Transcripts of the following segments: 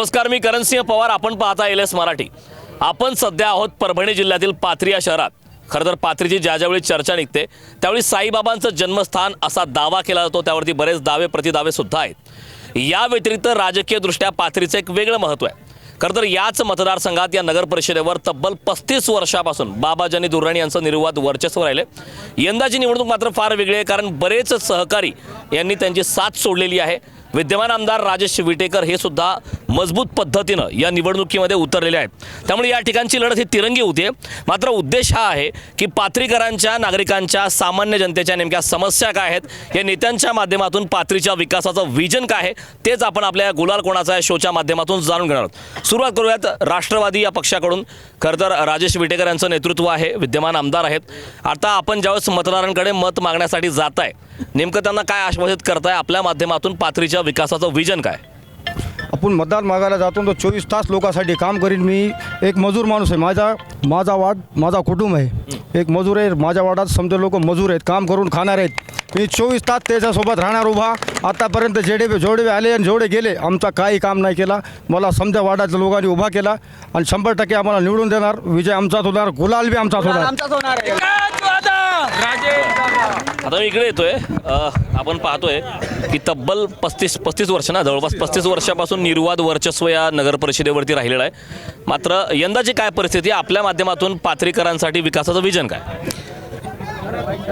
नमस्कार मी करणसिंह पवार. आपण पाहता एल एस मराठी. आपण सध्या आहोत परभणी जिल्ह्यातील पाथरी या शहरात. खरं तर पाथरीची ज्या ज्यावेळी चर्चा निघते त्यावेळी साईबाबांचं जन्मस्थान असा दावा केला जातो. त्यावरती बरेच दावे प्रतिदावे सुद्धा आहेत. या व्यतिरिक्त राजकीयदृष्ट्या पाथरीचं एक वेगळं महत्त्व आहे. खरं तर याच मतदारसंघात या नगर परिषदेवर तब्बल पस्तीस वर्षापासून बाबाजानी दुर्राणी यांचं निर्वाद वर्चस्व राहिले यंदाची निवडणूक मात्र फार वेगळी आहे कारण बरेच सहकारी यांनी त्यांची साथ सोडलेली आहे. विद्यमान आमदार राजेश विटेकर हे सुद्धा मजबूत पद्धतीनं या निवडणुकीमध्ये उतरलेले आहेत. त्यामुळे या ठिकाणची लढत ही तिरंगी होते मात्र उद्देश हा आहे की पात्रीकरांच्या नागरिकांच्या सामान्य जनतेच्या नेमक्या समस्या काय आहेत या नेत्यांच्या माध्यमातून पात्रीच्या विकासाचं विजन काय आहे तेच आपण आपल्या या गुलाल कोणाचा या शोच्या माध्यमातून जाणून घेणार आहोत. सुरुवात करूयात राष्ट्रवादी या पक्षाकडून. खरं तर राजेश विटेकर यांचं नेतृत्व आहे विद्यमान आमदार आहेत. आता आपण ज्यावेळेस मतदारांकडे मत मागण्यासाठी जात आहे नेमकं त्यांना काय आश्वासित करताय आपल्या माध्यमातून पात्रीच्या विकासाचं विजन काय? आपण मतदान मागायला जातो तो चोवीस तास लोकांसाठी काम करीन मी. एक मजूर माणूस आहे माझा. माझा वार्ड माझा कुटुंब आहे. एक मजूर आहे माझ्या वार्डात समजा लोक मजूर आहेत काम करून खाणार आहेत. मी चोवीस तास त्याच्यासोबत राहणार उभा. आतापर्यंत जेडे जेवढे आले आणि जेवढे गेले. आमचा काही काम नाही केला. मला समजा वार्डाच्या लोकांनी उभा केला आणि शंभर टक्के आम्हाला निवडून देणार. विजय आमचाच होणार गुलाल बी आमचाच होणार. आता मी इकडे येतोय. आपण पाहतोय. की तब्बल पस्तीस पस्तीस वर्ष ना जवळपास पस्तीस वर्षापासून निर्वाद वर्चस्व या नगर परिषदेवरती राहिलेलं आहे. मात्र यंदाची काय परिस्थिती आपल्या माध्यमातून पाथरीकरांसाठी विकासाचं विजन काय?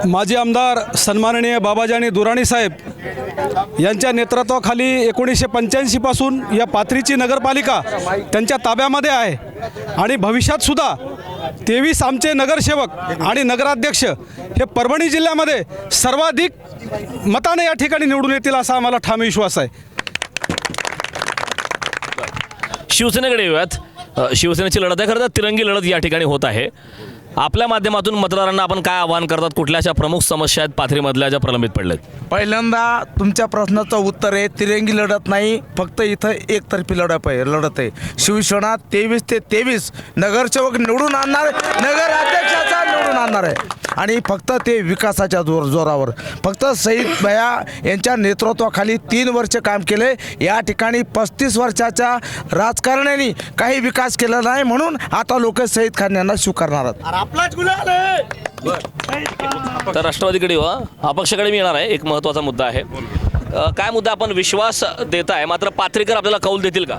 माजी आमदार सन्माननीय बाबाजानी दुराणी साहेब यांच्या नेतृत्वाखाली एकोणीसशे पंच्याऐंशीपासून या पाथरीची नगरपालिका त्यांच्या ताब्यामध्ये आहे. आणि भविष्यात सुद्धा तेवीस आमचे नगरसेवक आणि नगराध्यक्ष हे परभणी जिल्ह्यामध्ये सर्वाधिक मताने या ठिकाणी निवडून येतील असा आम्हाला ठाम विश्वास आहे. शिवसेनेकडे येऊयात. शिवसेनेची लढत आहे. खरं तर तिरंगी लढत या ठिकाणी होत आहे. आपल्या माध्यमातून मतदारांना आपण काय आवाहन करतात? कुठल्या अशा प्रमुख समस्या आहेत? पाथरीमधल्या ज्या प्रलंबित पडल्यात. पहिल्यांदा तुमच्या प्रश्नाचं उत्तर आहे तिरंगी लढत नाही फक्त इथं एकतर्फी लढत आहे लढत आहे. शिवसेना तेवीस ते तेवीस नगरसेवक निवडून आणणार नगर अध्यक्षाचा निवडून आणणार आहे. आणि फक्त ते विकासाच्या जोर जोरावर. फक्त सईद भया यांच्या नेतृत्वाखाली तीन वर्ष काम केले. या ठिकाणी पस्तीस वर्षाच्या राजकारण्याने काही विकास केला नाही म्हणून आता लोक सईद खान यांना स्वीकारणार आहेत तर राष्ट्रवादीकडे हा. अपक्षाकडे मी येणार आहे. एक महत्त्वाचा मुद्दा आहे. अ, काय मुद्दा आपण विश्वास देत आहे मात्र पाथरीकर आपल्याला कौल देतील का?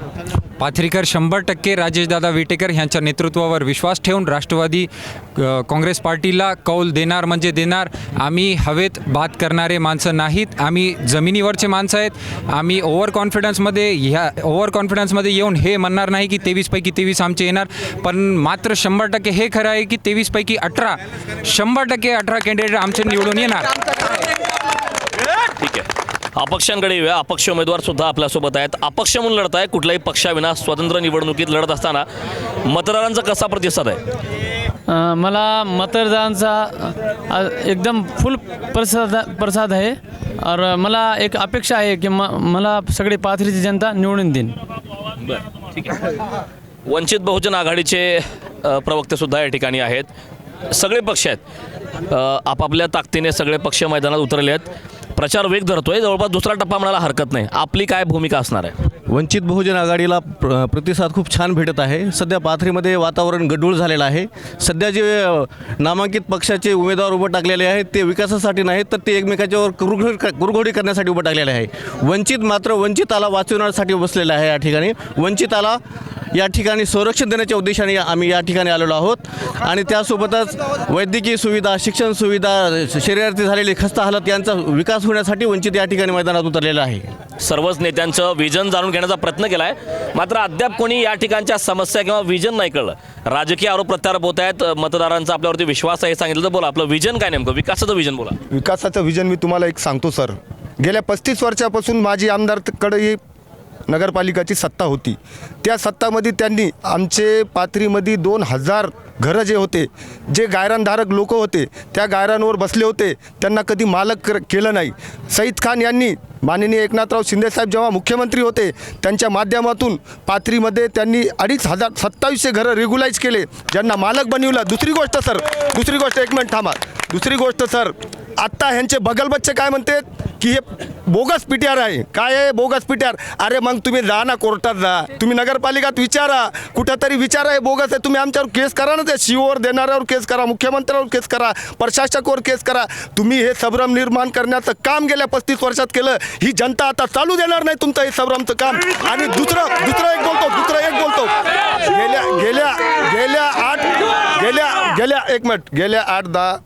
पाथरीकर शंभर टक्के राजेशदादा विटेकर यांच्या नेतृत्वावर विश्वास ठेवून राष्ट्रवादी काँग्रेस पार्टीला कौल देणार म्हणजे देणार. आम्ही हवेत बात करणारे माणसं नाहीत. आम्ही जमिनीवरचे माणसं आहेत. आम्ही ओव्हर कॉन्फिडन्समध्ये ह्या ओव्हर कॉन्फिडन्समध्ये येऊन हे म्हणणार नाही की तेवीसपैकी तेवीस आमचे येणार. पण मात्र शंभर टक्के हे खरं आहे की तेवीसपैकी अठरा शंभर टक्के अठरा कॅन्डिडेट आमचे निवडून येणार. ठीक आहे. अपक्षांकडे येऊया. अपक्ष उमेदवार सुद्धा आपल्यासोबत आहेत. अपक्ष म्हणून लढत आहे. कुठल्याही पक्षाविना स्वतंत्र निवडणुकीत लढत असताना मतदारांचा कसा प्रतिसाद आहे? मला मतदारांचा एकदम फुल प्रसाद प्रसाद आहे. और मला एक अपेक्षा आहे की म मला सगळी पाथरीची जनता निवडून देईन. बरं ठीक आहे. वंचित बहुजन आघाडीचे अ, प्रवक्ते सुद्धा या ठिकाणी आहेत. सगळे पक्ष आहेत. आपापल्या ताकदीने सगळे पक्ष मैदानात उतरले आहेत. प्रचार वेग धरतोय. जवळपास दुसरा टप्पा म्हणायला हरकत नाही. आपली काय भूमिका असणार आहे? वंचित बहुजन आघाडीला प्र प्रतिसाद खूप छान भेटत आहे. सध्या पाथरीमध्ये वातावरण गडूळ झालेलं आहे. सध्या जे नामांकित पक्षाचे उमेदवार उभं टाकलेले आहेत ते विकासासाठी नाहीत तर ते एकमेकाच्यावर कुरघोडी कुरघोडी करण्यासाठी उभं टाकलेले आहे. वंचित मात्र वंचिताला वाचवण्यासाठी बसलेलं आहे या ठिकाणी. वंचिताला या ठिकाणी संरक्षण देण्याच्या उद्देशाने आम्ही या ठिकाणी आलेलो आहोत. आणि त्यासोबतच वैद्यकीय सुविधा शिक्षण सुविधा शरीरार्थी झालेली खस्ता हालत यांचा विकास होण्यासाठी वंचित या ठिकाणी मैदानात उतरलेलं आहे. सर्वच नेत्यांचं विजन जाणून घेण्याचा प्रयत्न केला आहे मात्र अद्याप कोणी या ठिकाणच्या समस्या किंवा विजन नाही कळलं. राजकीय आरोप प्रत्यारोप होत आहेत. मतदारांचा आपल्यावरती विश्वास आहे हे सांगितलं तर बोला. आपलं विजन काय नेमकं? विकासाचं विजन बोला. विकासाचं विजन मी तुम्हाला एक सांगतो सर. गेल्या पस्तीस वर्षापासून माझी आमदारकडे नगरपालिकाची सत्ता होती. त्या सत्तामध्ये त्यांनी आमचे पाथरीमध्ये दोन हजार घरं जे होते जे गायरानधारक लोक होते त्या गायरांवर बसले होते. त्यांना कधी मालक केलं नाही. सईद खान यांनी माननीय एकनाथराव शिंदेसाहेब जेव्हा मुख्यमंत्री होते त्यांच्या माध्यमातून पाथरीमध्ये त्यांनी अडीच हजार सत्तावीसशे घरं रेग्युलाईज केले. ज्यांना मालक बनविला. दुसरी गोष्ट सर दुसरी गोष्ट एक मिनिट थांबा. दुसरी गोष्ट सर आत्ता ह्यांचे बगलबच्चे काय म्हणते की हे बोगस पिटिआर आहे. काय आहे बोगस पिटिआर अरे मग तुम्ही जा ना कोर्टात जा. तुम्ही नगरपालिकात विचारा. कुठंतरी विचारा हे बोगस आहे. तुम्ही आमच्यावर केस करा ना ते. शिओवर देणाऱ्यावर केस करा मुख्यमंत्र्यावर केस करा प्रशासकावर केस करा. तुम्ही हे संभ्रम निर्माण करण्याचं काम गेल्या पस्तीस वर्षात केलं. ही जनता आता चालू देणार नाही तुमचं हे संभ्रमचं काम. आणि दुसरं दुसरं एक बोलतो दुसरं एक बोलतो. गेल्या गेल्या गेल्या आठ गेल्या गेल्या एक मिनिट. गेल्या आठ दहा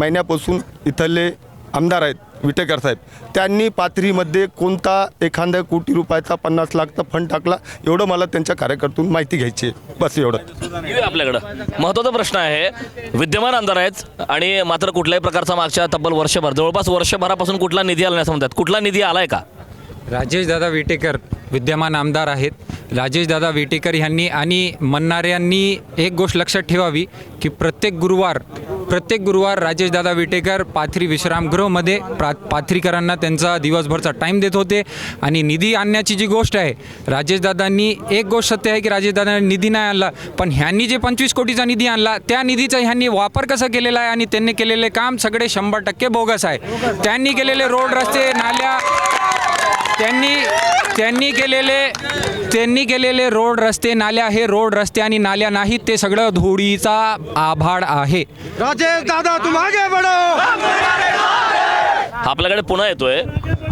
महिन्यापासून इथले आमदार आहेत विटेकर साहेब. त्यांनी पाथरीमध्ये कोणता एखाद्या कोटी रुपयाचा पन्नास लाखचा फंड टाकला एवढं मला त्यांच्या कार्यकर्त्यातून माहिती घ्यायची आहे. बस एवढं. आपल्याकडं. महत्त्वाचा प्रश्न आहे विद्यमान आमदार आहेत आणि मात्र कुठल्याही प्रकारचा मागच्या तब्बल वर्षभर जवळपास वर्षभरापासून कुठला निधी आला नाही असं म्हणतात. कुठला निधी आलाय का? राजेशदादा विटेकर विद्यमान आमदार आहेत. राजेशदादा विटेकर ह्यांनी आणि म्हणणाऱ्यांनी एक गोष्ट लक्षात ठेवावी की प्रत्येक गुरुवार प्रत्येक गुरुवार राजेशदादा विटेकर पाथरी विश्रामगृहमध्ये प्रा पाथरीकरांना त्यांचा दिवसभरचा टाईम देत होते. आणि निधी आणण्याची जी गोष्ट आहे राजेशदादांनी एक गोष्ट सत्य आहे की राजेशदादांनी निधी नाही आणला पण ह्यांनी जे पंचवीस कोटीचा निधी आणला त्या निधीचा ह्यांनी वापर कसा केलेला आहे आणि त्यांनी केलेले काम सगळे शंभर टक्के बोगस आहे. त्यांनी केलेले रोड रस्ते नाल्या त्यांनी त्यांनी केलेले त्यांनी केलेले रोड रस्ते नाल्या हे रोड रस्ते आणि नाल्या नाहीत ते सगळं धुळीचा आभाळ आहे. राजेश दादा तू मागे बढो आपल्याकडे पुन्हा येतोय.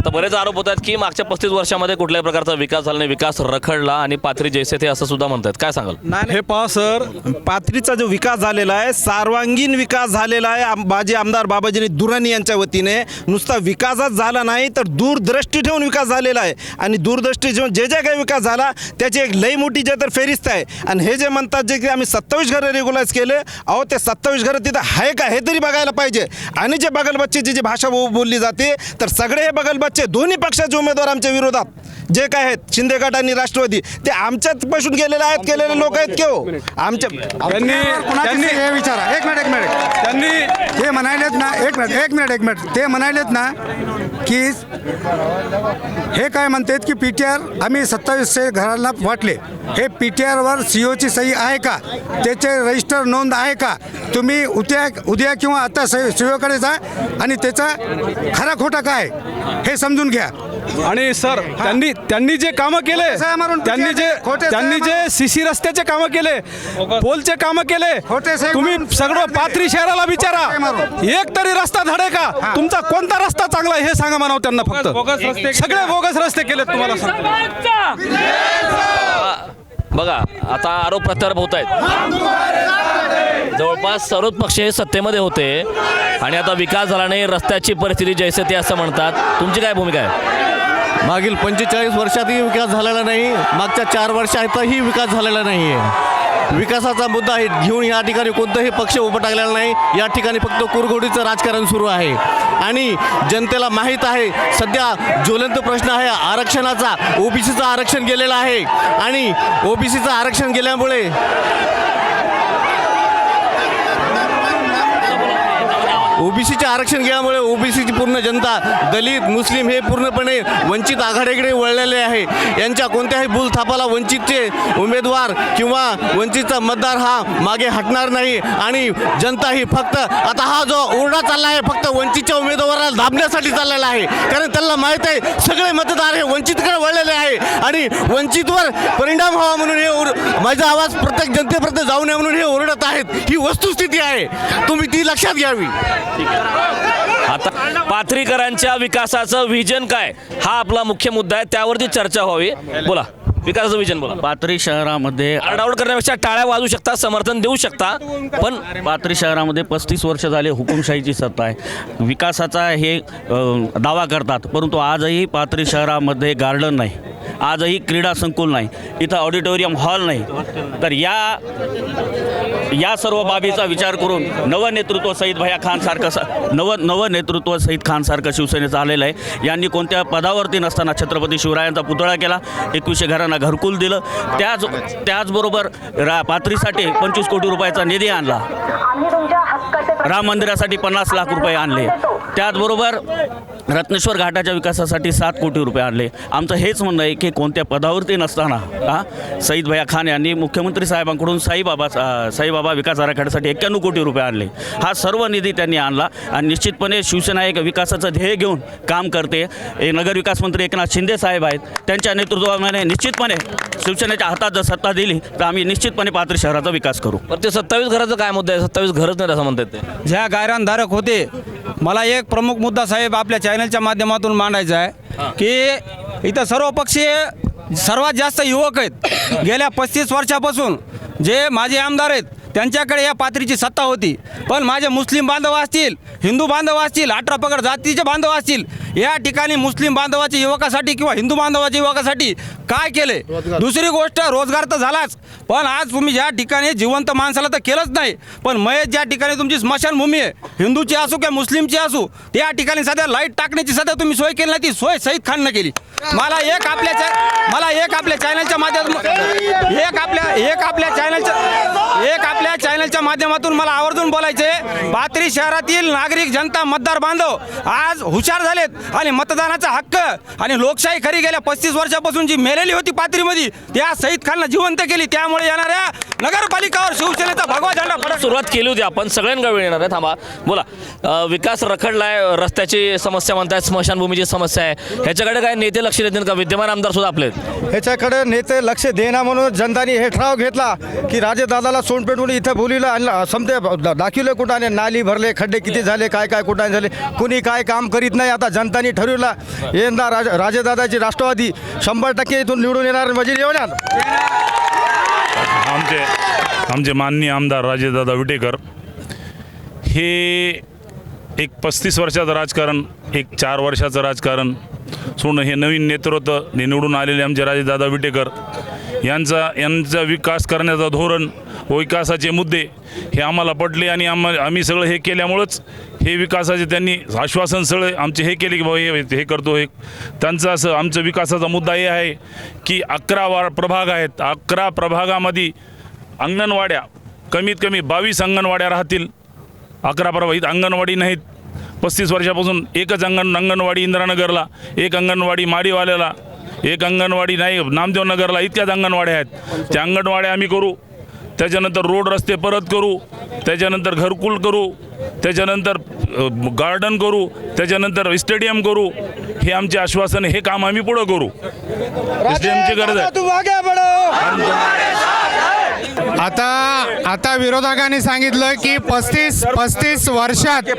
तर बरेच आरोप होत आहेत की मागच्या पस्तीस वर्षामध्ये कुठल्याही प्रकारचा विकास झाला नाही विकास रखडला आणि पाथरी जैसे ते असं सुद्धा म्हणतात काय सांगाल? हे पहा सर पाथरीचा जो विकास झालेला आहे सर्वांगीण विकास झालेला आहे माजी आमदार बाबाजी दुराणी यांच्या वतीने. नुसता विकासच झाला नाही तर दूरदृष्टी ठेवून विकास झालेला आहे. आणि दूरदृष्टी ठेवून जे जे काही विकास झाला त्याची एक लई मोठी जे तर फेरिस्त आहे. आणि हे जे म्हणतात जे की आम्ही सत्तावीस घरं रेग्युलाइज केले अहो ते सत्तावीस घरं तिथं आहे का हे तरी बघायला पाहिजे. आणि जे बगलबच्चेची जी भाषा बो- बोलली जाते. तर सगळे हे बगलबच्चे दोन्ही पक्षाचे उमेदवार आमच्या विरोधात. जे काय आहेत शिंदे गट आणि राष्ट्रवादी ते आमच्याच पासून गेलेले आहेत केलेले लोक आहेत केव? आमच्या त्यांनी त्यांनी हे विचारा. एक मिनिट एक मिनिट. त्यांनी म्हणालेत ना एक मिनिट एक मिनिट एक मिनिट. ते म्हणालेत ना की हे काय म्हणतात की पी टी आर आम्ही सत्तावीसशे घरांना वाटले. हे पी टी आरवर सी ओची सही आहे का? त्याचे रजिस्टर नोंद आहे का? तुम्ही उद्या उद्या किंवा आता सी ओकडे जा आणि त्याचा खरा खोटा काय? हे समजून घ्या. आणि सर त्यांनी त्यांनी जे कामं केले त्यांनी जे त्यांनी जे सीसी रस्त्याचे कामं केले पोलचे कामं केले तुम्ही सगळं पाथरी शहराला विचारा. एक तरी रस्ता धडे का? तुमचा कोणता रस्ता चांगला आहे हे सांगा म्हणावं त्यांना फक्त. सगळे बोगस रस्ते केलेत तुम्हाला. बघा आता आरोप प्रत्यारोप होत आहेत. जवळपास सर्वच पक्ष हे सत्तेमध्ये होते आणि आता विकास झाला नाही रस्त्याची परिस्थिती जैसे ते असं म्हणतात. तुमची काय भूमिका आहे? मागील पंचेचाळीस वर्षातही विकास झालेला नाही. मागच्या चार वर्षातही विकास झालेला नाही आहे विकासाचा मुद्दा आहे घेऊन या ठिकाणी कोणताही पक्ष उभं टाकलेला नाही. या ठिकाणी फक्त कुरघोडीचं राजकारण सुरू आहे. आणि जनतेला माहीत आहे सध्या ज्वलंत प्रश्न आहे आरक्षणाचा ओबीसीचं आरक्षण गेलेलं आहे. आणि ओबीसीचं आरक्षण गेल्यामुळे ओबीसीचे आरक्षण गेल्यामुळे ओबीसीची पूर्ण जनता दलित मुस्लिम हे पूर्णपणे वंचित आघाडीकडे वळलेले आहे. यांच्या कोणत्याही भूलथापाला वंचितचे उमेदवार किंवा वंचितचा मतदार हा मागे हटणार नाही आणि जनता ही फक्त आता हा जो ओरडा चालला आहे फक्त वंचितच्या उमेदवाराला दाबण्यासाठी चाललेला आहे. कारण त्यांना माहीत आहे सगळे मतदार हे वंचितकडे वळलेले आहे आणि वंचितवर परिणाम व्हावा म्हणून हे माझा आवाज प्रत्येक जनतेपर्यंत जाऊ नये म्हणून हे ओरडत आहेत. ही वस्तुस्थिती आहे. तुम्ही ती लक्षात घ्यावी. आता पाथरीकरांच्या विकासाचं व्हिजन काय? हा आपला मुख्य मुद्दा आहे. त्यावरती चर्चा व्हावी. बोला. विकासाचं विजन बोला. पाथरी शहरामध्ये आरडाओरड करण्यापेक्षा टाळ्या वाजू शकता समर्थन देऊ शकता पण पाथरी शहरामध्ये पस्तीस वर्ष झाले हुकुमशाहीची सत्ता आहे. विकासाचा हे अ, दावा करतात परंतु आजही पाथरी शहरामध्ये गार्डन नाही. आजही क्रीडा संकुल नाही. इथं ऑडिटोरियम हॉल नाही. तर या या सर्व बाबीचा विचार करून नवं नेतृत्व सईद भया खानसारखं स नवं नवं नेतृत्व सईद खानसारखं शिवसेनेचं आलेलं आहे. यांनी कोणत्या पदावरती नसताना छत्रपती शिवरायांचा पुतळा केला? एकवीसशे घरांना घरकुल दिलं. त्याच त्याचबरोबर रा पाथरीसाठी पंचवीस कोटी रुपयाचा निधी आणला. राम मंदिरासाठी पन्नास लाख रुपये आणले. त्याचबरोबर रत्नेश्वर घाटाच्या विकासासाठी सात कोटी रुपये आणले. आमचं हेच म्हणणं आहे की कोणत्या पदावरती नसताना हा सईद भैया खान यांनी मुख्यमंत्री साहेबांकडून साईबाबा साईबाबा विकास आराखड्यासाठी एक्क्याण्णव कोटी रुपये आणले. हा सर्व निधी त्यांनी आणला आणि निश्चितपणे शिवसेना एक विकासाचं ध्येय घेऊन काम करते. हे नगरविकास मंत्री एकनाथ शिंदे साहेब आहेत. त्यांच्या नेतृत्वामध्ये निश्चितपणे शिवसेनेच्या हातात जर सत्ता दिली तर आम्ही निश्चितपणे पाथरी शहराचा विकास करू. पण ते सत्तावीस घराचं काय मुद्दा आहे? सत्तावीस घरच नाही असं म्हणतात ते. ज्या गायरानधारक होते मला एक प्रमुख मुद्दा साहेब आपल्या चॅनलच्या माध्यमातून मांडायचा आहे की इथं सर्व पक्षीय सर्वात जास्त युवक आहेत. गेल्या पस्तीस वर्षापासून जे माझे आमदार आहेत त्यांच्याकडे या पात्रीची सत्ता होती. पण माझे मुस्लिम बांधव असतील हिंदू बांधव असतील अठरा पगड जातीचे बांधव असतील या ठिकाणी मुस्लिम बांधवाच्या युवकासाठी किंवा हिंदू बांधवाच्या युवकासाठी काय केले? दुसरी गोष्ट रोजगार तर झालाच पण आज तुम्ही ज्या ठिकाणी जिवंत माणसाला तर केलंच नाही पण मयत ज्या ठिकाणी तुमची स्मशानभूमी आहे हिंदूची असू किंवा मुस्लिमची असू त्या ठिकाणी सध्या लाइट टाकण्याची सध्या तुम्ही सोय केली नाही ती सोय सईद खाननं केली. मला एक आपल्या मला एक आपल्या चॅनलच्या माध्यमातून एक आपल्या एक आपल्या चॅनलच्या एक आपल्या चॅनलच्या माध्यमातून मला आवर्जून बोलायचे पाथरी शहरातील नागरिक जनता मतदार बांधव आज हुशार झालेत आणि मतदानाचा हक्क आणि लोकशाही खरी गेल्या पस्तीस वर्षापासून जी मेलेली होती पाथरीमध्ये त्या सईद खानला जिवंत केली. त्यामुळे येणाऱ्या नगरपालिकावर शिवसेनेचा भगवा झेंडा फडक सुरुवात केली होती आपण. सगळ्यांना वेळ येणार आहे. थांबा. बोला. विकास रखडलाय रस्त्याची समस्या म्हणताय स्मशानभूमीची समस्या आहे. ह्याच्याकडे काय नेते लक्ष देतील का? विद्यमान आमदार सुद्धा आपले आहेत? ह्याच्याकडे नेते लक्ष देणार म्हणून जनताने हे ठराव घेतला की राजेदादाला सोंड पेटवून इथं बोलीला आणलं समजे दाखवलं कुठाने नाली भरले खड्डे किती झाले काय काय कुठाने झाले कुणी काय काम करीत नाही आता जनतानी ठरवला यंदा राज राजेदादाची राष्ट्रवादी शंभर टक्के इथून निवडून येणार म्हणजे येणार. आमचे आमचे माननीय आमदार राजेदादा विटेकर हे एक पस्तीस वर्षाचं राजकारण एक चार वर्षाचं राजकारण सोडणं हे नवीन नेतृत्व निवडून आलेले आमचे राजेदादा विटेकर यांचा यांचा विकास करण्याचा धोरण व विकासाचे मुद्दे हे आम्हाला पटले आणि आम्हा आम्ही सगळं हे केल्यामुळंच हे विकासाचे त्यांनी आश्वासन सगळे आमचे हे केले की बाबा हे हे करतो हे. त्यांचं असं आमचं विकासाचा मुद्दा हे आहे की अकरा वा प्रभाग आहेत. अकरा प्रभागामध्ये अंगणवाड्या कमीत कमी बावीस अंगणवाड्या राहतील. अकरा प्रभाग अंगणवाडी नाहीत. पस्तीस वर्षापासून एकच अंगण अंगणवाडी इंदिरानगरला एक अंगणवाडी माडीवाल्याला एक अंगणवाडी नाही नामदेव नगरला इतक्याच अंगणवाड्या आहेत. त्या अंगणवाड्या आम्ही करू. त्याच्यानंतर रोड रस्ते परत करू. त्याच्यानंतर घरकुल करू. त्याच्यानंतर गार्डन करू. त्याच्यानंतर स्टेडियम करू. हे आमचे आश्वासन. हे काम आम्ही पुढं करू. स्टेडियमची गरज आहे. आता आता विरोधकांनी सांगितलं की पस्तीस पस्तीस वर्षात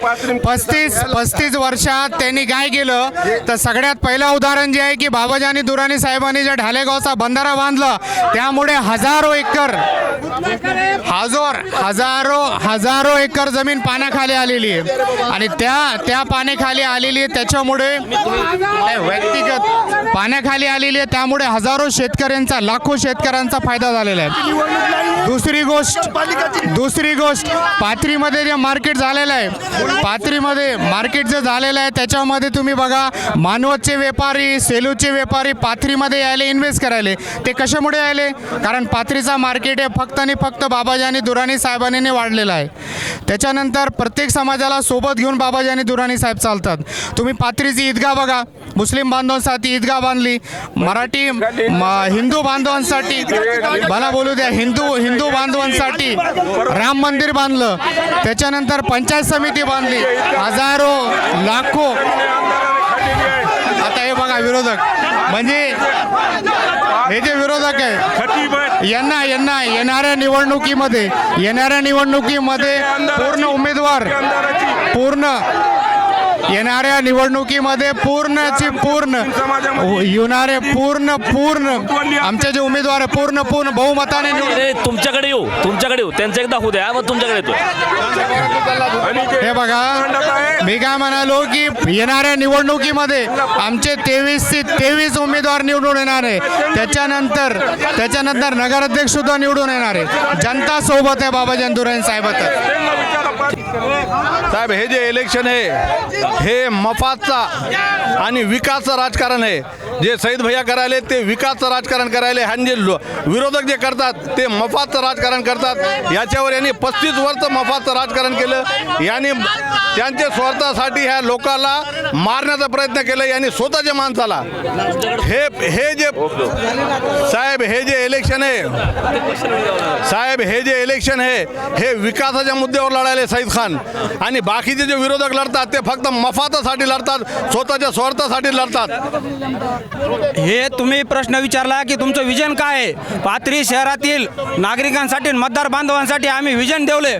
पस्तीस पस्तीस वर्षात त्यांनी काय केलं? तर सगळ्यात पहिलं उदाहरण जे आहे की बाबाजानी दुराणी साहेबांनी जे ढालेगावचा बंधारा बांधला त्यामुळे हजारो एकर हजार हजारो हजारो एकर जमीन पाण्याखाली आलेली आहे. आणि त्या त्या पाण्याखाली आलेली आहे त्याच्यामुळे व्यक्तिगत पाण्याखाली आलेली आहे त्यामुळे हजारो शेतकऱ्यांचा लाखो शेतकऱ्यांचा फायदा झालेला आहे. दुसरी गोष्ट दुसरी गोष्ट पाथरीमध्ये जे मार्केट झालेलं आहे पाथरीमध्ये मार्केट जे झालेलं आहे त्याच्यामध्ये तुम्ही बघा मानवतचे व्यापारी सेलूचे व्यापारी पाथरीमध्ये यायले इन्व्हेस्ट करायले. ते कशामुळे यायले? कारण पाथरीचा मार्केट हे फक्त आणि फक्त बाबाजी आणि दुराणी साहेबांनी वाढलेला आहे. त्याच्यानंतर प्रत्येक समाजाला सोबत घेऊन बाबाजी आणि दुराणी साहेब चालतात. तुम्ही पाथरीची ईदगाह बघा. मुस्लिम बांधवांसाठी ईदगाह बांधली मराठी म- हिंदू बांधवांसाठी मला बोलू द्या हिंदू हिंदू बांधवांसाठी राम मंदिर बांधलं त्याच्यानंतर पंचायत समिती बांधली हजारो लाखो. आता हे बघा विरोधक म्हणजे हे जे विरोधक आहे यांना यांना येणाऱ्या निवडणुकीमध्ये येणाऱ्या निवडणुकीमध्ये पूर्ण उमेदवार पूर्ण येणाऱ्या निवडणुकीमध्ये पूर्णची पूर्ण येणारे पूर्ण पूर्ण आमचे जे उमेदवार आहे पूर्ण पूर्ण बहुमताने तुमच्याकडे येऊ तुमच्याकडे येऊ. त्यांचं एकदा होऊ द्या मग तुमच्याकडे येतो हे बघा मी काय म्हणालो की येणाऱ्या निवडणुकीमध्ये आमचे तेवीस ते तेवीस उमेदवार निवडून येणार आहे. त्याच्यानंतर त्याच्यानंतर नगराध्यक्ष सुद्धा निवडून येणार आहे. जनता सोबत आहे बाबाजी दुराणी साहेबात साहेब हे जे इलेक्शन आहे हे मफातचा आणि विकासचं राजकारण आहे. जे सईद भैया करायले ते विकासचं राजकारण करायले आणि जे लो- विरोधक जे करतात ते मफातचं राजकारण करतात. याच्यावर यांनी पस्तीस वर्ष मफातचं राजकारण केलं. यांनी त्यांच्या स्वार्थासाठी ह्या लोकाला मारण्याचा प्रयत्न केला. यांनी स्वतःच्या माणसाला. हे हे जे साहेब हे जे इलेक्शन आहे साहेब हे जे इलेक्शन आहे हे विकासाच्या मुद्द्यावर लढायले सईद खान. आणि बाकीचे जे विरोधक लढतात ते फक्त मफातासाठी लढतात स्वतःच्या स्वार्थासाठी लढतात. हे तुम्ही प्रश्न विचारला की तुमचं विजन काय आहे? पाथरी शहरातील नागरिकांसाठी मतदार बांधवांसाठी आम्ही विजन ठेवले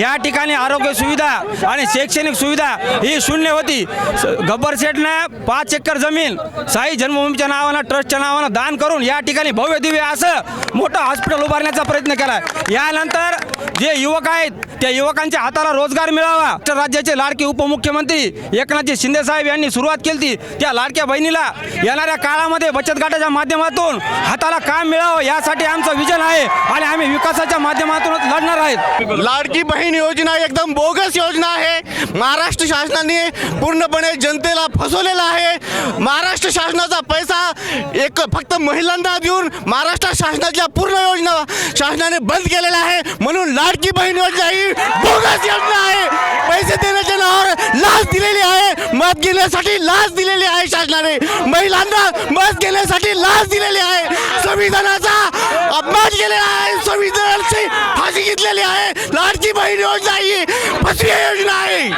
या ठिकाणी आरोग्य सुविधा आणि शैक्षणिक सुविधा ही शून्य होती. स- गब्बर शेठनं पाच एकर जमीन साई जन्मभूमीच्या नावानं ट्रस्टच्या नावानं दान करून या ठिकाणी भव्य दिव्य असं मोठं हॉस्पिटल उभारण्याचा प्रयत्न केला. यानंतर जे युवक आहेत त्या युवकांच्या हाताला रोजगार मिळावा. महाराष्ट्र राज्याचे लाडके उपमुख्यमंत्री एकनाथजी शिंदे साहेब यांनी सुरुवात केली त्या लाडक्या बहिणीला येणाऱ्या काळामध्ये बचत गटाच्या माध्यमातून हाताला काम मिळावं यासाठी आमचं विजन आहे आणि आम्ही विकासाच्या माध्यमातून लढणार आहेत. लाडकी बहीण योजना एकदम बोगस योजना आहे. महाराष्ट्र शासनाने पूर्णपणे जनतेला फसवलेला आहे. महाराष्ट्र शासनाचा पैसा एक फक्त महिलांना देऊन महाराष्ट्र शासनाच्या पूर्ण योजना शासनाने बंद केलेल्या आहे. म्हणून लाडकी बहीण योजना ही बोगस योजना आहे. पैसे देण्याच्या नावावर लाच दिलेली आहे. मत घेण्यासाठी लाच दिलेली आहे शासनाने. महिलांना मत घेण्यासाठी लाच दिलेली आहे. संविधानाचा अपमान केलेला आहे. संविधानाची फाशी घेतलेली आहे. लाडकी बहीण योजना ही फसवी योजना आहे.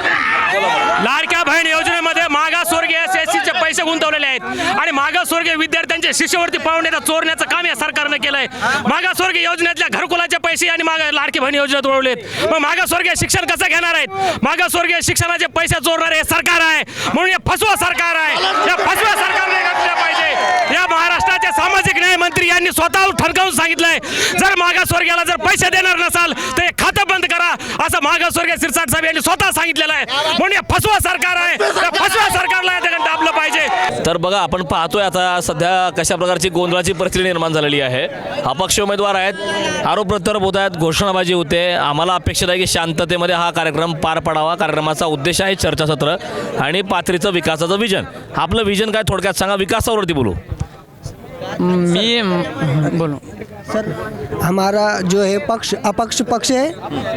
लाडक्या बहीण योजनेमध्ये मागासवर्गीय एस एस सीचे पैसे गुंतवलेले आहेत. आणि मागासवर्गीय विद्यार्थ्यांचे शिष्यवृत्ती पावण्याचा चोरण्याचं काम या सरकारनं केलंय. मागासवर्गीय योजनेतल्या घरकुलाचे पैसे आणि माग लाडकी बहीण योजनेत वळवलेत मग मागासवर्गीय शिक्षण कसं घेणार आहेत? मागासवर्गीय शिक्षणाचे पैसे चोरणारे हे सरकार आहे. म्हणून हे फसवा सरकार आहे. या फसव्या सरकारने घातल्या पाहिजे. या महाराष्ट्राचे सामाजिक न्याय मंत्री यांनी स्वतः ठणकावून सांगितलंय. जर मागासवर्गीयाला जर पैसे देणार नसाल तर हे खातं बंद करा. असं मागासवर्गीय सिरसाट साहेब यांनी स्वतः सांगितलेलं आहे. म्हणून हे फसवा सरकार आहे. या फसव्या सरकारला या ठिकाणी दाबलं पाहिजे. तर बघा आपण पाहतोय आता सध्या कशा प्रकारची गोंधळाची परिस्थिती निर्माण झालेली आहे. अपक्ष उमेदवार आहेत. आरोप प्रत्यारोप होत आहेत. घोषणाबाजी होते. आम्हाला अपेक्षित आहे की शांततेमध्ये हा कार्यक्रम पार पडावा. कार्यक्रमाचा उद्देश आहे चर्चासत्र आणि पाथरीचं विकासाचं विजन आपलं विजन काय थोडक्यात सांगा. विकासावरती बोलू. मी बोलो। सर, हमारा जो है पक्ष, अपक्ष पक्ष है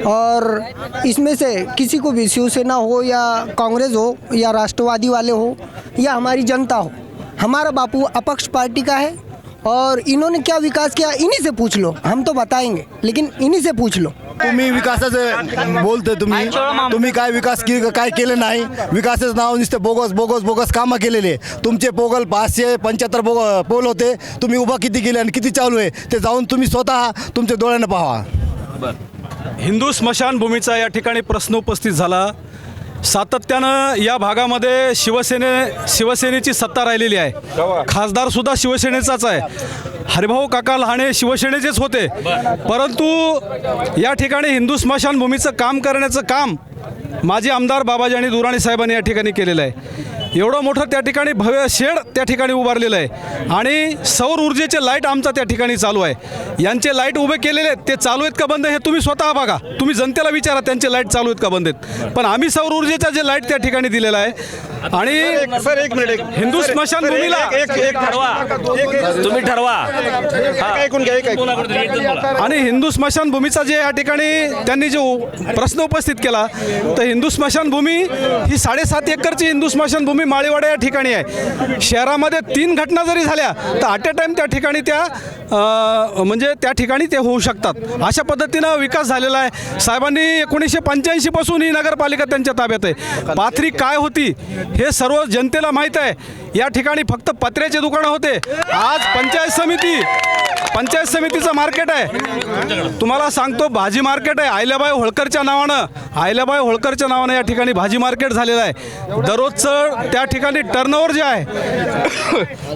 और इसमें से किसी को भी शिवसेना हो या कांग्रेस हो या राष्ट्रवादी वाले हो या हमारी जनता हो, हमारा बापू अपक्ष पार्टी का है और इन्होंने क्या विकास किया, इन्हीं से पूछ लो, हम तो बताएँगे, लेकिन इन्हीं से पूछ लो। तुम्ही विकासाचं बोलतोय तुम्ही. तुम्ही काय विकास की काय केलं नाही? विकासाचं नाव नुसतं बोगस बोगस बोगस कामं केलेले. तुमचे पोगल पाचशे पंच्याहत्तर बोग पोल होते. तुम्ही उभा किती केले आणि किती चालू आहे? ते जाऊन तुम्ही स्वतः तुमच्या डोळ्यानं पाहा. हिंदू स्मशानभूमीचा या ठिकाणी प्रश्न उपस्थित झाला. सातत्यानं या भागामध्ये शिवसेने शिवसेनेची सत्ता राहिलेली आहे. खासदार सुद्धा शिवसेनेचाच आहे. हरिभाऊ काका लहाणे शिवसेनेचेच होते. परंतु या ठिकाणी हिंदू स्मशानभूमीचं काम करण्याचं काम माजी आमदार बाबाजी आणि दुराणी साहेबांनी या ठिकाणी केलेलं आहे. एवढं मोठं त्या ठिकाणी भव्य शेड त्या ठिकाणी उभारलेलं आहे. आणि सौर ऊर्जेचे लाइट आमचा त्या ठिकाणी चालू आहे. यांचे लाइट उभे केलेले आहेत ते चालू आहेत का बंद हे तुम्ही स्वतः बघा. तुम्ही जनतेला विचारा त्यांचे लाइट चालू आहेत का बंद आहेत. पण आम्ही सौर ऊर्जेचा जे लाइट त्या ठिकाणी दिलेला आहे आणि सर एक मिनिट हिंदू स्मशानभूमीला एक एक ठरवा. तुम्ही ठरवा. हा. ऐकून घ्या. आणि हिंदू स्मशानभूमीचा जे या ठिकाणी त्यांनी जो प्रश्न उपस्थित केला तर हिंदू स्मशानभूमी ही साडेसात एकरची हिंदू स्मशानभूमी माळीवाडा या ठिकाणी आहे. शहरामध्ये तीन घटना जरी झाल्या तर ॲट अ टाईम त्या ठिकाणी त्या म्हणजे त्या ठिकाणी ते होऊ शकतात. अशा पद्धतीनं विकास झालेला आहे. साहेबांनी एकोणीसशे पंच्याऐंशीपासून ही नगरपालिका त्यांच्या ताब्यात आहे. पाथरी काय होती हे सर्व जनतेला माहीत आहे. या ठिकाणी फक्त पत्र्याचे दुकानं होते. आज पंचायत समिती पंचायत समितीचं मार्केट आहे. तुम्हाला सांगतो भाजी मार्केट आहे. आयल्याबाई होळकरच्या नावानं आयल्याबाई होळकरच्या नावानं या ठिकाणी भाजी मार्केट झालेलं आहे. दररोजचं त्या ठिकाणी टर्नओव्हर जे आहे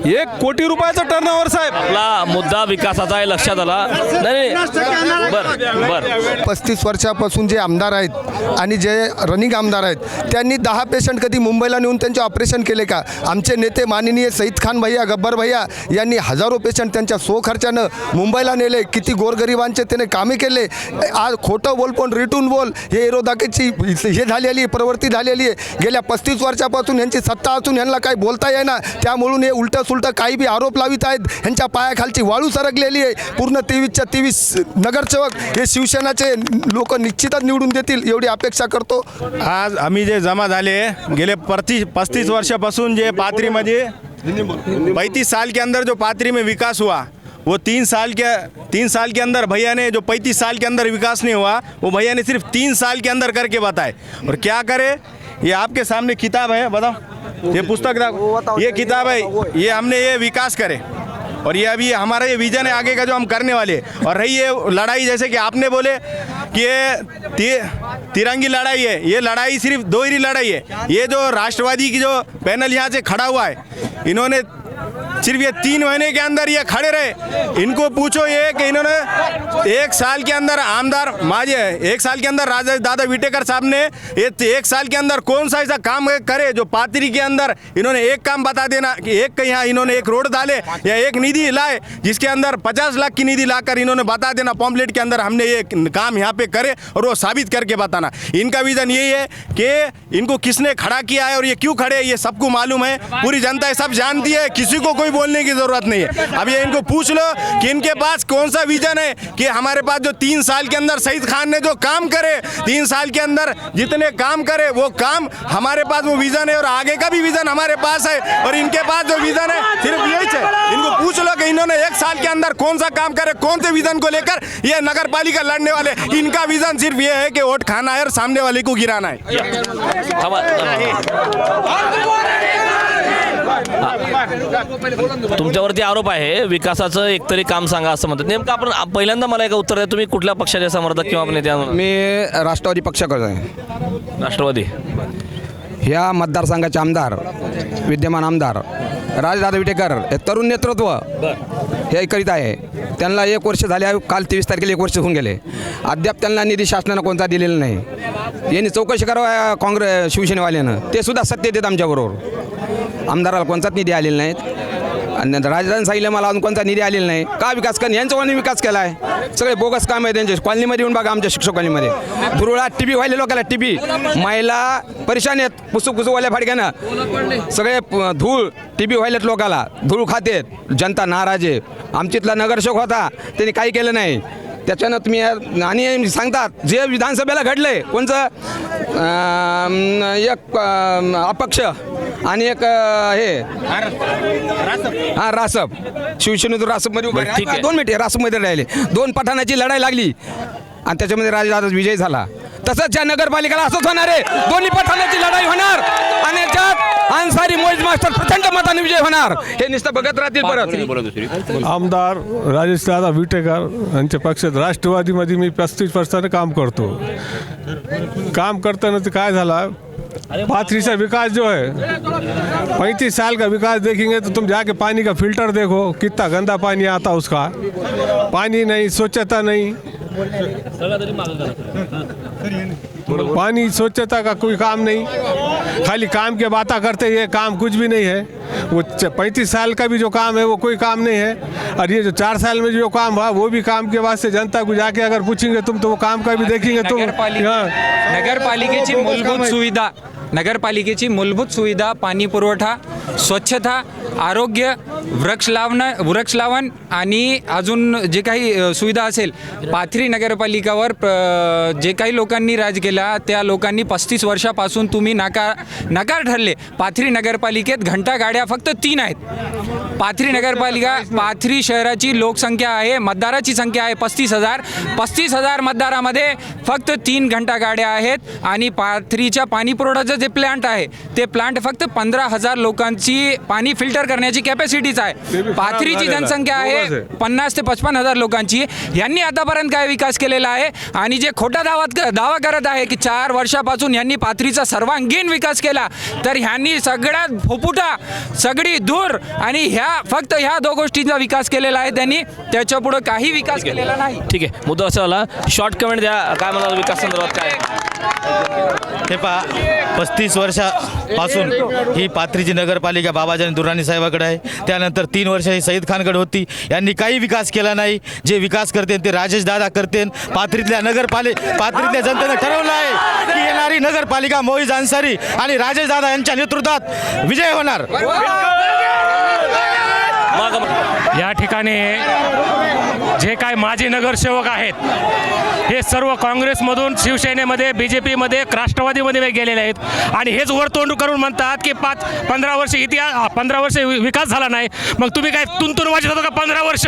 एक कोटी रुपयाचं टर्नओव्हर साहेब. आपला मुद्दा विकासाचा आहे लक्षात आला. नाही नाही. बर बर. पस्तीस वर्षापासून जे आमदार आहेत आणि जे रनिंग आमदार आहेत त्यांनी दहा पेशंट कधी मुंबईला नेऊन त्यांचे ऑपरेशन केले का? आमचे नेते माननीय सईद खान भैया गब्बर भैया यांनी हजारो पेशंट त्यांच्या सोखर्चानं मुंबईला नेले. किती गोरगरिबांचे त्याने कामे केले. आज खोटं बोल पण रिटून बोल. हे विरोधकाची हे झालेली आहे, प्रवृत्ती झालेली आहे. गेल्या पस्तीस वर्षापासून यांची सत्ता असून यांना काही बोलता येईना. त्यामुळून हे उलटं सुलटं काही बी आरोप लावित आहेत. ह्यांच्या पायाखालची वाळू सरकलेली आहे. पूर्ण तेवीसच्या तेवीस नगरसेवक हे शिवसेनाचे लोक निश्चितच निवडून देतील एवढी अपेक्षा करतो. आज आम्ही जे जमा झाले गेले पस्तीस पस्तीस वर्षापासून जे पाथरी मध्ये पैंतीस साल के अंदर जो पात्री में विकास हुआ वो तीन साल के तीन साल के अंदर भैया ने जो पैंतीस साल के अंदर विकास नहीं हुआ वो भैया ने सिर्फ़ तीन साल के अंदर करके बताए। और क्या करे ये आपके सामने किताब है बताओ। ये पुस्तक ये किताब है। ये हमने ये विकास करे। और ये अभी हमारा ये विजन है आगे का जो हम करने वाले। और रही ये लड़ाई, जैसे कि आपने बोले कि ये तिरंगी लड़ाई है। ये लड़ाई सिर्फ़ दो ही लड़ाई है। ये जो राष्ट्रवादी की जो पैनल यहाँ से खड़ा हुआ है, इन्होंने सिर्फ़ ये तीन महीने के अंदर ये खड़े रहे। इनको पूछो ये कि इन्होंने एक साल के अंदर आमदार माजे, एक साल के अंदर राजा दादा विटेकर साहब ने एक साल के अंदर कौन सा ऐसा काम करे जो पात्री के अंदर इन्होंने एक काम बता देना कि एक यहाँ इन्होंने एक रोड डाले या एक निधि लाए, जिसके अंदर पचास लाख की निधि लाकर इन्होंने बता देना पॉम्पलेट के अंदर हमने ये काम यहाँ पे करे और वो साबित करके बताना। इनका विजन यही है कि इनको किसने खड़ा किया है और ये क्यों खड़े ये सबको मालूम है। पूरी जनता ये सब जानती है, किसी को कोई बोलने की ज़रूरत नहीं है। अब ये इनको पूछ लो कि इनके पास कौन सा विजन है कि हमारे पास जो तीन साल के अंदर सईद खान ने जो काम करे, तीन साल के अंदर जितने काम करे, वो काम हमारे पास वो विजन है और आगे का भी विजन हमारे पास है और इनके पास जो विजन है, सिर्फ़ यही है। इनको पूछ लो कि इन्होंने एक साल के अंदर कौन सा काम करे, कौन से विजन को लेकर ये नगर पालिका लड़ने वाले इनका विजन सिर्फ़ ये है कि वोट खाना है और सामने वाले को गिराना है. तुमच्यावरती आरोप आहे विकासाचं एकतरी काम सांगा असं म्हणतात. नेमकं आपण पहिल्यांदा मला एक उत्तर द्या तुम्ही कुठल्या पक्षाचे समर्थक किंवा नेते आहात? मी राष्ट्रवादी पक्षाकडे आहे. राष्ट्रवादी. ह्या मतदारसंघाचे आमदार विद्यमान आमदार राजदादा विटेकर हे तरुण नेतृत्व हे करीत आहे. त्यांना एक वर्ष झाले आहे. काल तेवीस तारखेला एक वर्ष होऊन गेले. अद्याप त्यांना निधी शासनानं कोणता दिलेला नाही. यांनी चौकशी करावं काँग्रेस शिवसेनेवाल्यानं. ते सुद्धा सत्य देत आमच्याबरोबर. आमदाराला कोणताच निधी आलेला नाहीत आणि राजधानी सांगितलं मला अजून कोणता निधी आलेला नाही. का विकास कर यांचा कोणी विकास केला आहे सगळे बोगस काम आहे त्यांच्या कॉलनीमध्ये येऊन बघा आमच्या शिक्षक कॉलनीमध्ये. दुरुळा टी बी व्हायले लोकांना टी बी महिला परेशान आहेत. पुसू पुसूवाल्या फाडक्यानं. सगळे प- धूळ टी बी व्हायलेत लोकाला. धूळ खातेत. जनता नाराज आहे. आमच्यातला नगरसेवक होता. त्यांनी काही केलं नाही. त्याच्यानं तुम्ही आणि सांगतात जे विधानसभेला घडलंय कोणचं? एक अपक्ष आणि एक हे. हा रासप. शिवसेनेतून रासपमध्ये उभा ठीक आहे. दोन मिनिटे रासपमध्ये राहिले. दोन पठाणाची लढाई लागली. आणि त्याच्यामध्ये राजदादा विजय झाला. तसंच या नगरपालिकेला असंच होणार आहे. दोन्ही पठाणाची लढाई होणार आणि त्यात अन्सारी मोईज मास्टर प्रचंड मताने विजय होणार. हे नुसतं बघत राहतील परत. आमदार राजेश दादा विटेकर यांच्या पक्षात राष्ट्रवादीमध्ये मी पस्तीस वर्षानं काम करतो. काम करताना ते काय झाला? पाथरी का विकास जो है पैंतीस साल का विकास देखेंगे तो तुम जाके पानी का फिल्टर देखो कितना गंदा पानी आता उसका. पानी नहीं स्वच्छता नहीं. पानी स्वच्छता का कोई काम नहीं। खाली काम के बातें करते ये काम कुछ भी नहीं है। वो पैंतीस साल का भी जो काम है वो कोई काम नहीं है। और ये जो चार साल में जो काम हुआ वो भी काम के वास्ते जनता को जाके अगर पूछेंगे तुम तो वो काम का भी देखेंगे तुम। हाँ। नगरपालिकेची वो- वो मूलभूत सुविधा नगरपालिकेची मूलभूत सुविधा पाणी पुरवठा स्वच्छता आरोग्य वृक्ष लावणं वृक्ष लावण आणि अजून जे काही सुविधा असेल पाथरी नगरपालिकावर जे काही लोकांनी राज केला त्या लोकांनी पस्तीस वर्षापासून तुम्ही नकार नकार ठरले. पाथरी नगरपालिकेत घंटा गाड्या फक्त तीन आहेत. पाथरी नगरपालिका पाथरी शहराची लोकसंख्या आहे मतदाराची संख्या आहे पस्तीस हजार. पस्तीस हजार मतदारामध्ये फक्त तीन घंटा गाड्या आहेत आणि पाथरीच्या पाणी पुरवठ्याचं जे प्लांट आहे ते प्लांट फक्त पंधरा हजार लोकांची पाणी फिल्टर करण्याची कॅपॅसिटीच आहे. पाथरीची. जनसंख्या आहे. पन्नास ते पचपन्न हजार लोकांची. यांनी आतापर्यंत काय विकास केलेला आहे? आणि जे खोटा दावा दावा करत आहे की चार वर्षापासून यांनी पाथरीचा सर्वांगीण विकास केला तर ह्यांनी सगळ्यात फुपुटा सगळी दूर आणि ह्या फक्त ह्या दोन गोष्टींचा विकास केलेला आहे. त्यांनी त्याच्या पुढे काही विकास केलेला नाही. ठीक आहे. मुद्दा असा झाला शॉर्ट कमेंट द्या. काय म्हणाल? विकास संदर्भात काय? हे पहा पस्तीस वर्षापासून ही पाथरीची नगरपालिका बाबाजानी दुराणी साहेबाकडे आहे. त्यानंतर तीन वर्ष ही सईद खानकडे होती. यांनी काही विकास केला नाही. जे विकास करते ते राजेश दादा करते. पाथरीतल्या नगरपालिक पाथरीतल्या जनतेने ठरवलं आहे की येणारी नगरपालिका मोहिज अन्सारी आणि राजेश दादा यांच्या नेतृत्वात विजय होणार. या ठिकाणी जे काय माजी नगरसेवक आहेत हे सर्व काँग्रेसमधून शिवसेनेमध्ये बी जे पीमध्ये राष्ट्रवादीमध्ये गेलेले आहेत. आणि हेच वरतोंड करून म्हणतात की पाच पंधरा वर्ष इतिहास पंधरा वर्ष विकास झाला नाही. मग तुम्ही काय तुंतून वाजत होता का पंधरा वर्ष?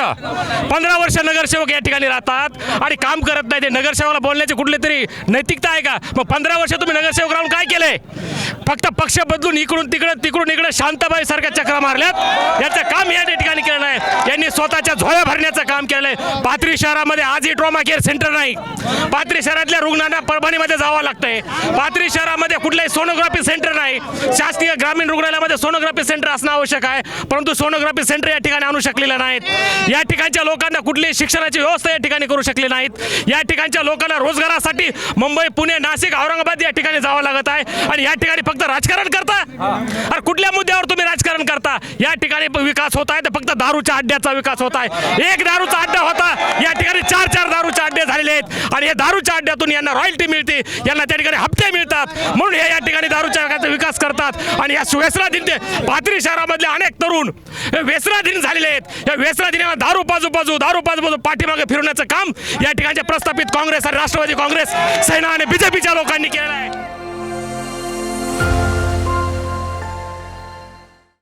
पंधरा वर्ष नगरसेवक या ठिकाणी राहतात आणि काम करत नाही. ते नगरसेवकाला बोलण्याची कुठली तरी नैतिकता आहे का? मग पंधरा वर्ष तुम्ही नगरसेवक राहून काय केलंय फक्त पक्ष बदलून इकडून तिकडं तिकडून इकडे शांताबाई सारख्या चक्रा मारल्यात. याचं काम या ठिकाणी केलं नाही. यांनी स्वतःच्या झोळ्या भरण्याचं काम केलं आहे पाथरी शहरामध्ये आजही ट्रॉमा केअर सेंटर नाही. पाथरी शहरातल्या रुग्णांना परभणीमध्ये जावं लागतंय. पाथरी शहरामध्ये कुठलंही सोनोग्राफी सेंटर नाही. शासकीय ग्रामीण रुग्णालयामध्ये सोनोग्राफी सेंटर असणं आवश्यक आहे. परंतु सोनोग्राफी सेंटर या ठिकाणी आणू शकलेलं नाहीत. या ठिकाणच्या लोकांना कुठलीही शिक्षणाची व्यवस्था या ठिकाणी करू शकली नाहीत. या ठिकाणच्या लोकांना रोजगारासाठी मुंबई पुणे नाशिक औरंगाबाद या ठिकाणी जावं लागत आहे. आणि या ठिकाणी फक्त राजकारण करता? अरे कुठल्या मुद्द्यावर तुम्ही राजकारण करता? या ठिकाणी विकास होत आहे तर फक्त दारूच्या अड्ड्याचा विकास होत आहे. एक दारूचा अड्डा होता. या ठिकाणी चार चार दारूचे अड्डे झालेले आहेत. आणि या दारूच्या अड्ड्यातून यांना रॉयल्टी मिळते. यांना त्या ठिकाणी हप्ते मिळतात. म्हणून हे या ठिकाणी दारूच्या विकास करतात. आणि या व्यसनाधीन ते पाथरी शहरामधले अनेक तरुण हे व्यसनाधीन झालेले आहेत. या व्यसनाधीन दारू बाजू बाजू दारू बाजू बाजू पाठीमागे फिरवण्याचं काम या ठिकाणच्या प्रस्थापित काँग्रेस आणि राष्ट्रवादी काँग्रेस सेना आणि बीजेपीच्या लोकांनी केलेलं आहे.